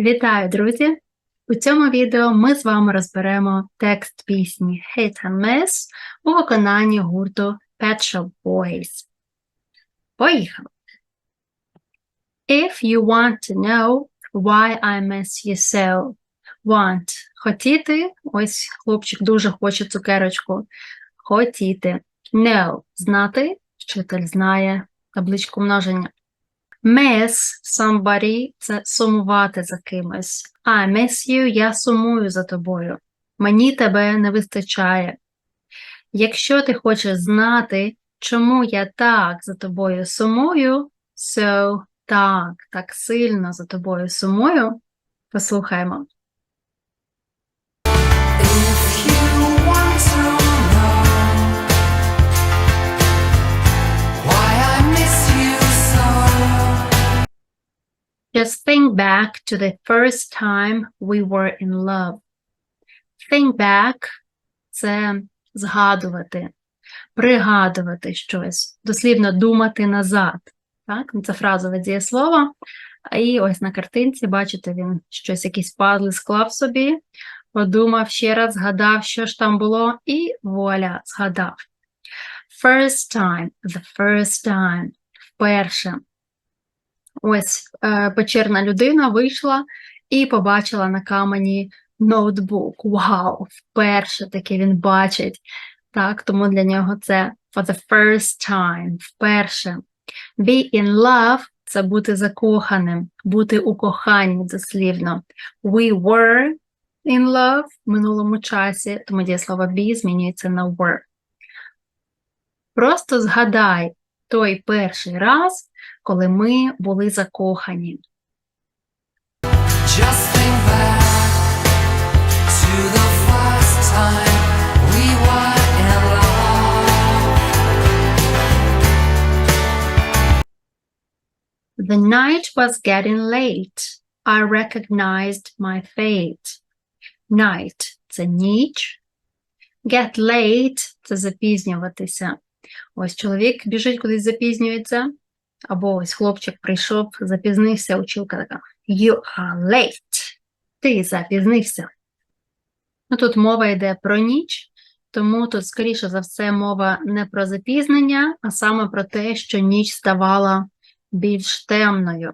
Вітаю, друзі! У цьому відео ми з вами розберемо текст пісні Hit and Miss у виконанні гурту Pet Shop Boys. Поїхали! If you want to know why I miss you so, want – хотіти, ось хлопчик дуже хоче цукерочку, хотіти. Know – знати, вчитель знає табличку множення. Miss somebody – це сумувати за кимось. I miss you – я сумую за тобою. Мені тебе не вистачає. Якщо ти хочеш знати, чому я так за тобою сумую, so так, так сильно за тобою сумую, послухаймо. Just think back to the first time we were in love. Think back – це згадувати, пригадувати щось, дослівно думати назад. Так? Це фразове дієслово. І ось на картинці, бачите, він щось, якісь пазли склав собі, подумав ще раз, згадав, що ж там було, і вуаля, згадав. First time, the first time, вперше. Ось е, печерна людина вийшла і побачила на камені ноутбук. Вау! Вперше таки він бачить. Так, тому для нього це for the first time, вперше. Be in love – це бути закоханим, бути у коханні дослівно. We were in love в минулому часі, тому дієслово be змінюється на were. Просто згадай той перший раз, коли ми були закохані. just think back to the first time we were in love. The night was getting late. I recognized my fate. Night – це ніч. Get late – це запізнюватися. Ось чоловік біжить кудись запізнюється, або ось хлопчик прийшов, запізнився, училка така You are late. Ти запізнився. Ну, тут мова йде про ніч, тому тут, скоріше за все, мова не про запізнення, а саме про те, що ніч ставала більш темною.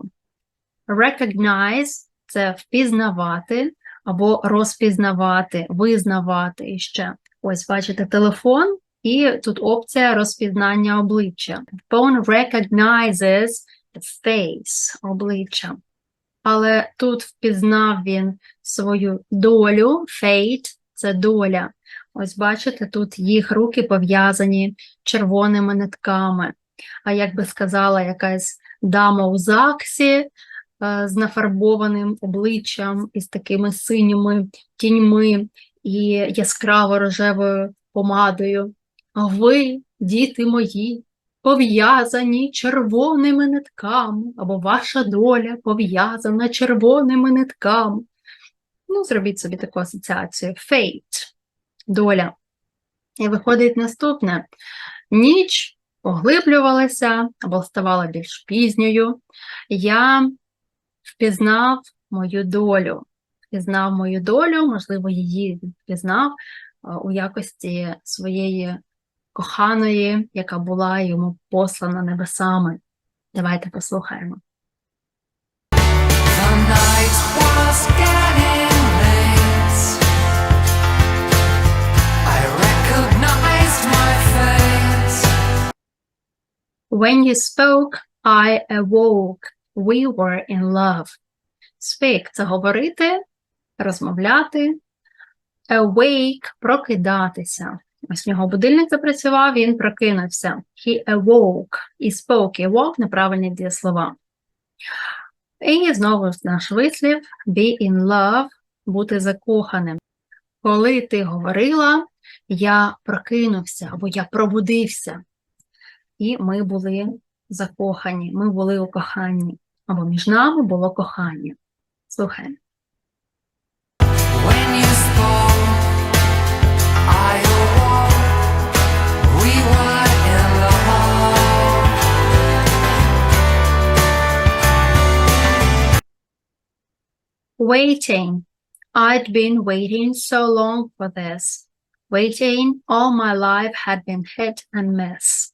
Recognize – це впізнавати або розпізнавати, визнавати іще. Ось бачите телефон, і тут опція розпізнання обличчя. Phone recognizes face, обличчя. Але тут впізнав він свою долю, fate – це доля. Ось бачите, тут їх руки пов'язані червоними нитками. А як би сказала якась дама у ЗАГСі е, з нафарбованим обличчям і з такими синіми тіньми і яскраво рожевою помадою. Ви, діти мої, пов'язані червоними нитками, або ваша доля пов'язана червоними нитками. Ну, зробіть собі таку асоціацію. Fate – доля. І виходить наступне. Ніч поглиблювалася або ставала більш пізньою. Я впізнав мою долю. Впізнав мою долю, можливо, її впізнав у якості своєї коханої, яка була йому послана небесами. Давайте послухаємо. When you spoke, I awoke. We were in love. Speak – це говорити, розмовляти. Awake – прокидатися. Ось в нього будильник запрацював, він прокинувся. He awoke. І spoke, і woke – неправильні дієслова. І знову наш вислів be in love – бути закоханим. Коли ти говорила, я прокинувся або я пробудився. І ми були закохані, ми були у коханні. Або між нами було кохання. Слухаємо. Waiting. I'd been waiting so long for this. Waiting all my life had been hit and miss.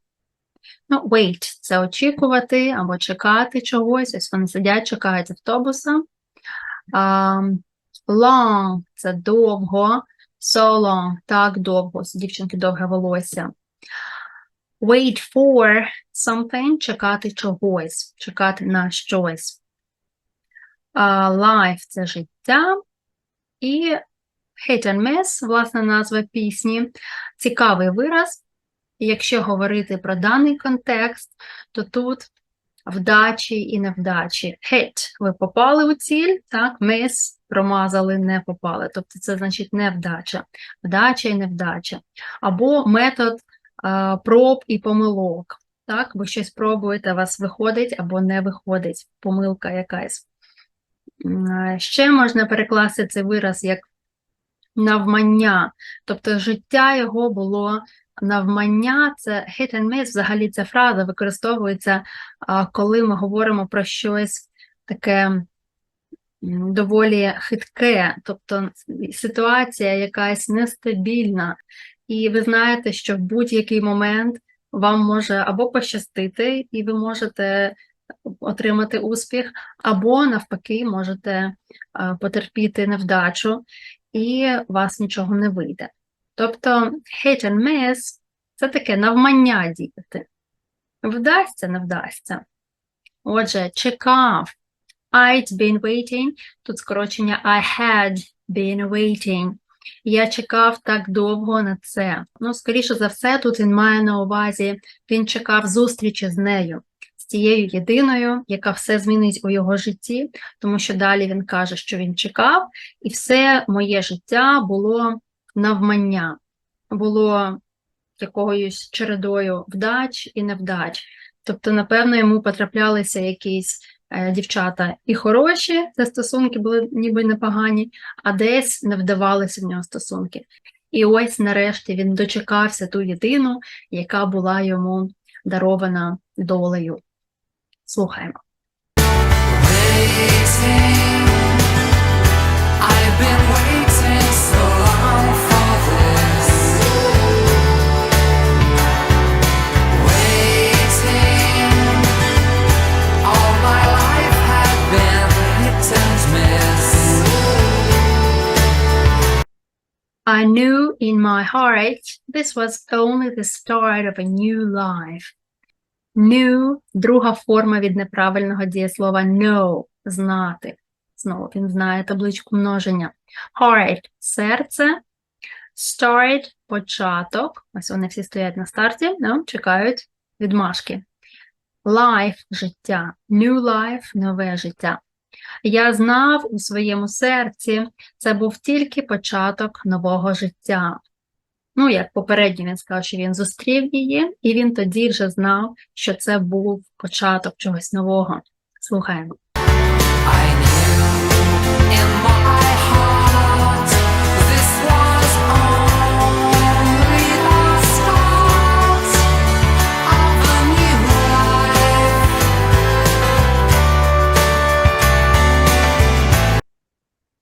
Ну, wait – це очікувати або чекати чогось. Ось вони сидять, чекають автобуса. Um, long – це довго. So long – так довго. У дівчинки довге волосся. Wait for something – чекати чогось, чекати на щось. Life – це життя. І hit and miss – власне назва пісні. Цікавий вираз. Якщо говорити про даний контекст, то тут вдачі і невдачі. Hit – ви попали у ціль, так, miss – промазали, не попали. Тобто це значить невдача. Вдача і невдача. Або метод а, проб і помилок. Так, ви щось пробуєте, у вас виходить або не виходить, помилка якась. Ще можна перекласти цей вираз як навмання, тобто життя його було навмання, це hit and miss, взагалі ця фраза використовується, коли ми говоримо про щось таке доволі хитке, тобто ситуація якась нестабільна, і ви знаєте, що в будь-який момент вам може або пощастити, і ви можете отримати успіх, або навпаки можете потерпіти невдачу, і вас нічого не вийде. Тобто hit and miss – це таке навмання діяти. Вдасться, не вдасться. Отже, чекав. I'd been waiting. Тут скорочення I had been waiting. Я чекав так довго на це. Ну, скоріше за все, тут він має на увазі, він чекав зустрічі з нею, тією єдиною, яка все змінить у його житті, тому що далі він каже, що він чекав, і все моє життя було навмання, було якоюсь чередою вдач і невдач. Тобто, напевно, йому потраплялися якісь е, дівчата і хороші, це стосунки були ніби непогані, а десь не вдавалися в нього стосунки. І ось нарешті він дочекався ту єдину, яка була йому дарована долею. Слухаємо. Waiting, I've been waiting so long for this. Waiting, all my life had been hit and miss. I knew in my heart this was only the start of a new life. Knew – друга форма від неправильного дієслова know – знати. Знову він знає табличку множення. Heart – серце. Start – початок. Ось вони всі стоять на старті, ну, чекають відмашки. Life – життя. New life – нове життя. Я знав у своєму серці, це був тільки початок нового життя. Ну, як попередньо він сказав, що він зустрів її, і він тоді вже знав, що це був початок чогось нового. Слухаємо.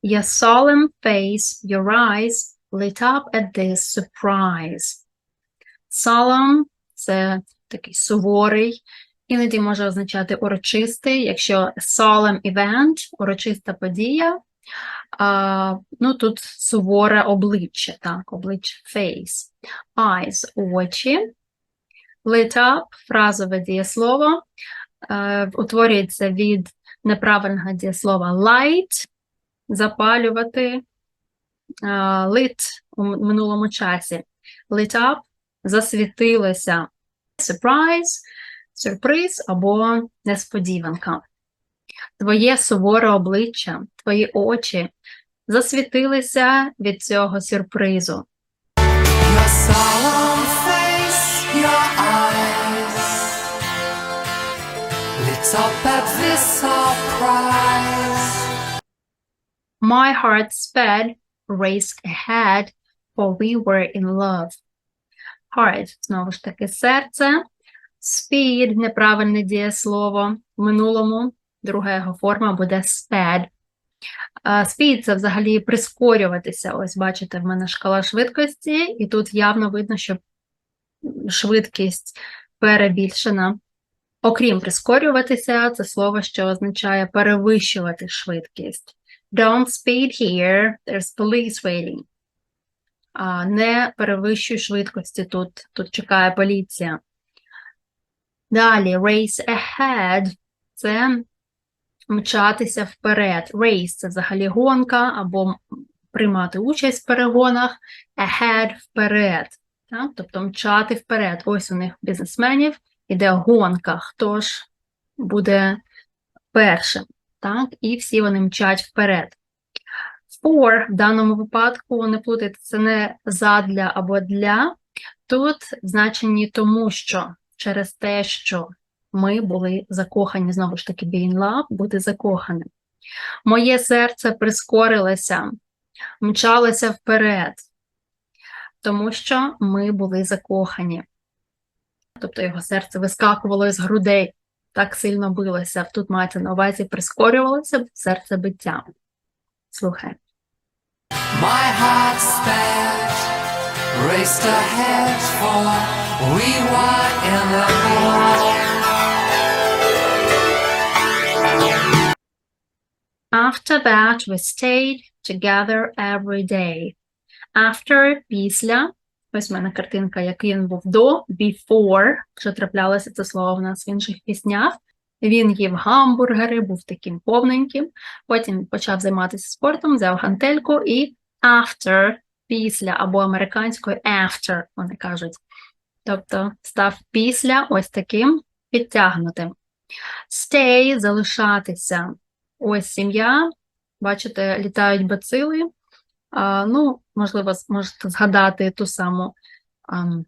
Your solemn face, your eyes lit up at this surprise. Solemn – це такий суворий, іноді може означати урочистий, якщо solemn event – урочиста подія, а, ну тут суворе обличчя, так, обличчя face. Eyes – очі. Lit up – фразове дієслово, е, утворюється від неправильного дієслова light – запалювати, lit у минулому часі. Lit up – засвітилося. Surprise – сюрприз або несподіванка. Твоє суворе обличчя, твої очі засвітилися від цього сюрпризу. My heart sped, raced ahead, for we were in love. Heart – знову ж таки серце. Speed – неправильне дієслово. В минулому друга його форма буде sped. Speed – це взагалі прискорюватися. Ось бачите, в мене шкала швидкості, і тут явно видно, що швидкість перебільшена. Окрім прискорюватися, це слово, що означає перевищувати швидкість. Don't speed here, there's police waiting. А, не перевищуй швидкості тут, тут чекає поліція. Далі, race ahead – це мчатися вперед. Race – це взагалі гонка або приймати участь в перегонах. Ahead – вперед. Так? Тобто мчати вперед. Ось у них бізнесменів іде гонка. Хто ж буде першим? Так? І всі вони мчать вперед. For в даному випадку не плутайте, це не задля або для. Тут в значенні тому, що через те, що ми були закохані, знову ж таки, be in love, бути закоханим. Моє серце прискорилося, мчалося вперед, тому що ми були закохані. Тобто його серце вискакувало із грудей, так сильно билося. Тут мається на увазі прискорювалося серцебиття. Слухай. My heart sped, raced ahead for we were in love. After that, we stayed together every day. After – після. Ось в мене картинка, який він був до, before, вже траплялося це слово в нас в інших піснях. Він їв гамбургери, був таким повненьким. Потім почав займатися спортом, взяв гантельку і after – після, або американською after, вони кажуть. Тобто став після ось таким підтягнутим. Stay – залишатися. Ось сім'я, бачите, літають бацили. А, ну, можливо, можете згадати ту саму ам,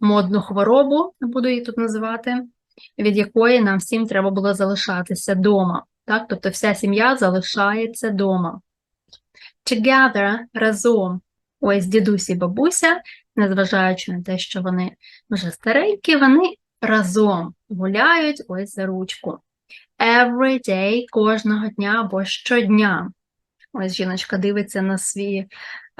модну хворобу, буду її тут називати, від якої нам всім треба було залишатися вдома. Так? Тобто вся сім'я залишається вдома. Together – разом. Ось дідусь і бабуся, незважаючи на те, що вони вже старенькі, вони разом гуляють ось за ручку. Every day, кожного дня або щодня. Ось жіночка дивиться на свій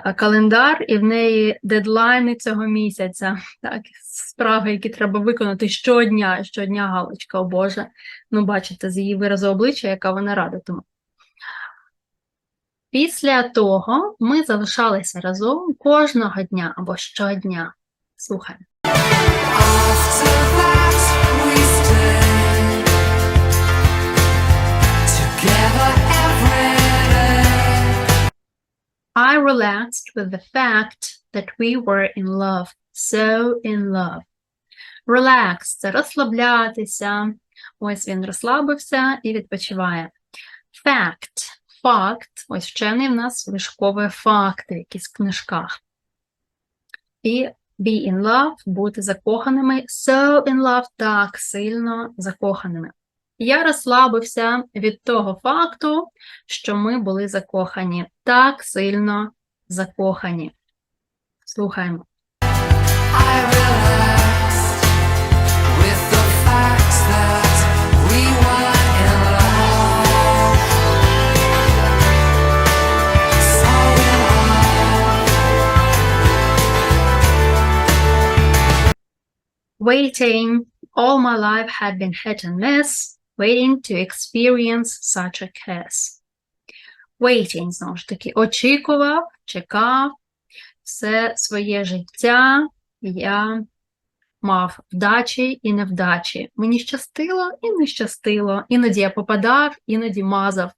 е, календар, і в неї дедлайни цього місяця. Так, справи, які треба виконати щодня, щодня галочка, о Боже. Ну, бачите, з її виразу обличчя, яка вона рада тому. Після того ми залишалися разом кожного дня або щодня. Слухай. Relaxed with the fact that we were in love, so in love. Relax – це розслаблятися. Ось він розслабився і відпочиває. Fact – факт. Ось вчений в нас вишковує факти в якісь книжках. І be in love – бути закоханими. So in love – так, сильно закоханими. Я розслабився від того факту, що ми були закохані, так сильно закохані. Слухаємо. Waiting. All my life had been hit and miss, waiting to experience such a kiss. Waiting, знову ж таки, очікував, чекав. Все своє життя я мав вдачі і невдачі. Мені щастило і не щастило. Іноді я попадав, іноді мазав.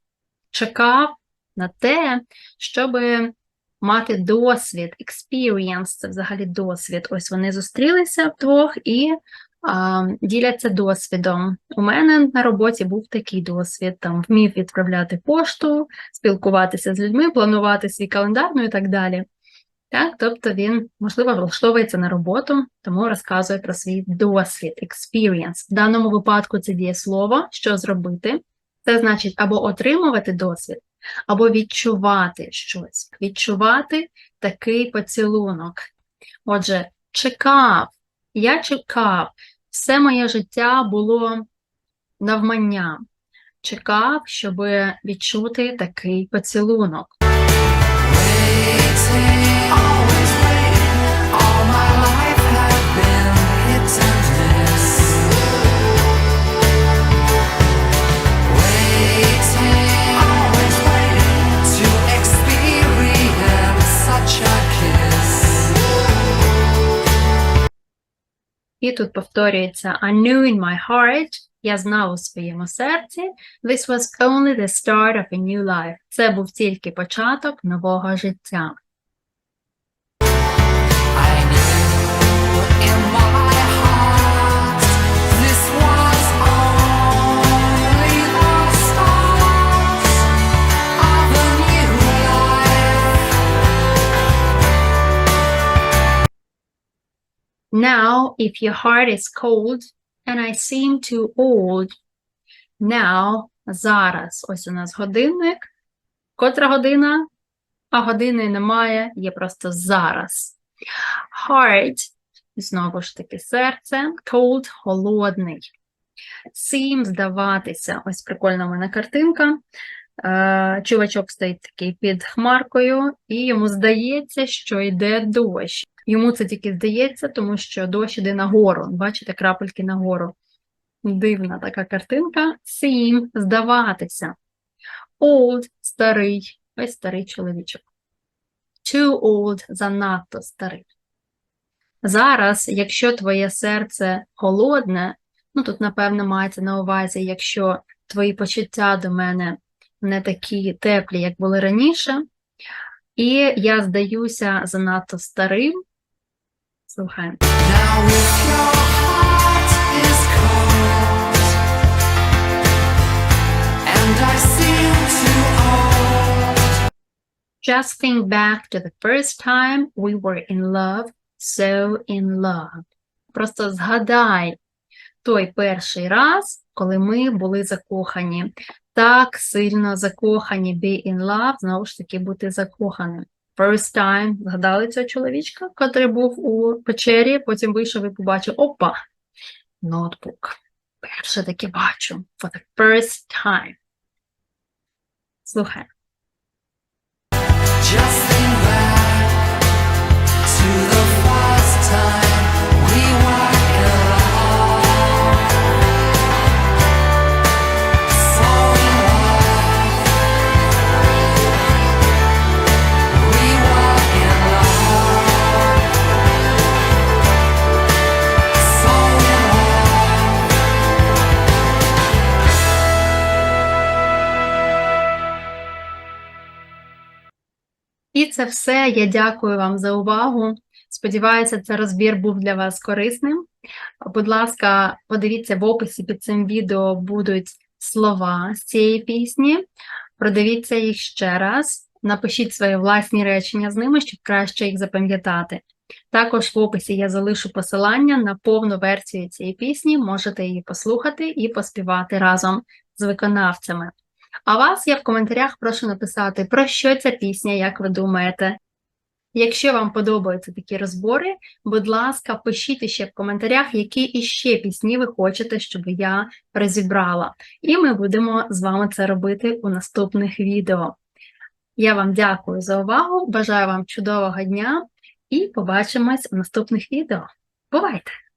Чекав на те, щоб мати досвід, experience – це взагалі досвід. Ось вони зустрілися вдвох і діляться досвідом. У мене на роботі був такий досвід, там вмів відправляти пошту, спілкуватися з людьми, планувати свій календар, ну і так далі. Так, тобто він, можливо, влаштовується на роботу, тому розказує про свій досвід, experience. В даному випадку це дієслово, що зробити. Це значить або отримувати досвід, або відчувати щось. Відчувати такий поцілунок. Отже, чекав, я чекав, все моє життя було навмання. чекав, щоб відчути такий поцілунок. І тут повторюється I knew in my heart, я знав у своєму серці, this was only the start of a new life. Це був тільки початок нового життя. Now, if your heart is cold and I seem too old, now, зараз, ось у нас годинник. Котра година? А години немає, є просто зараз. Heart, знову ж таки, серце, cold, холодний. Seem, здаватися. Ось прикольна в мене картинка. Е, Чувачок стоїть такий під хмаркою, і йому здається, що йде дощ. Йому це тільки здається, тому що дощ іде нагору. Бачите, крапельки нагору. Дивна така картинка. Seem – здаватися. Old – старий. Ось старий чоловічок. Too old – занадто старий. Зараз, якщо твоє серце холодне, ну тут, напевно, мається на увазі, якщо твої почуття до мене не такі теплі, як були раніше, і я здаюся занадто старим. Слухаємо. Just think back to the first time we were in love, so in love. Просто згадай той перший раз, коли ми були закохані. Так сильно закохані, be in love, знову ж таки бути закоханим. First time, згадали цього чоловічка, котрий був у печері, потім вийшов і побачив, опа, ноутбук. Перше таки бачу, for the first time. Слухай. just think back to the first time це все. Я дякую вам за увагу. Сподіваюся, цей розбір був для вас корисним. Будь ласка, подивіться в описі під цим відео будуть слова з цієї пісні. Продивіться їх ще раз, напишіть свої власні речення з ними, щоб краще їх запам'ятати. Також в описі я залишу посилання на повну версію цієї пісні, можете її послухати і поспівати разом з виконавцями. А вас я в коментарях прошу написати, про що ця пісня, як ви думаєте. Якщо вам подобаються такі розбори, будь ласка, пишіть іще в коментарях, які іще пісні ви хочете, щоб я розібрала. І ми будемо з вами це робити у наступних відео. Я вам дякую за увагу, бажаю вам чудового дня і побачимось у наступних відео. Бувайте!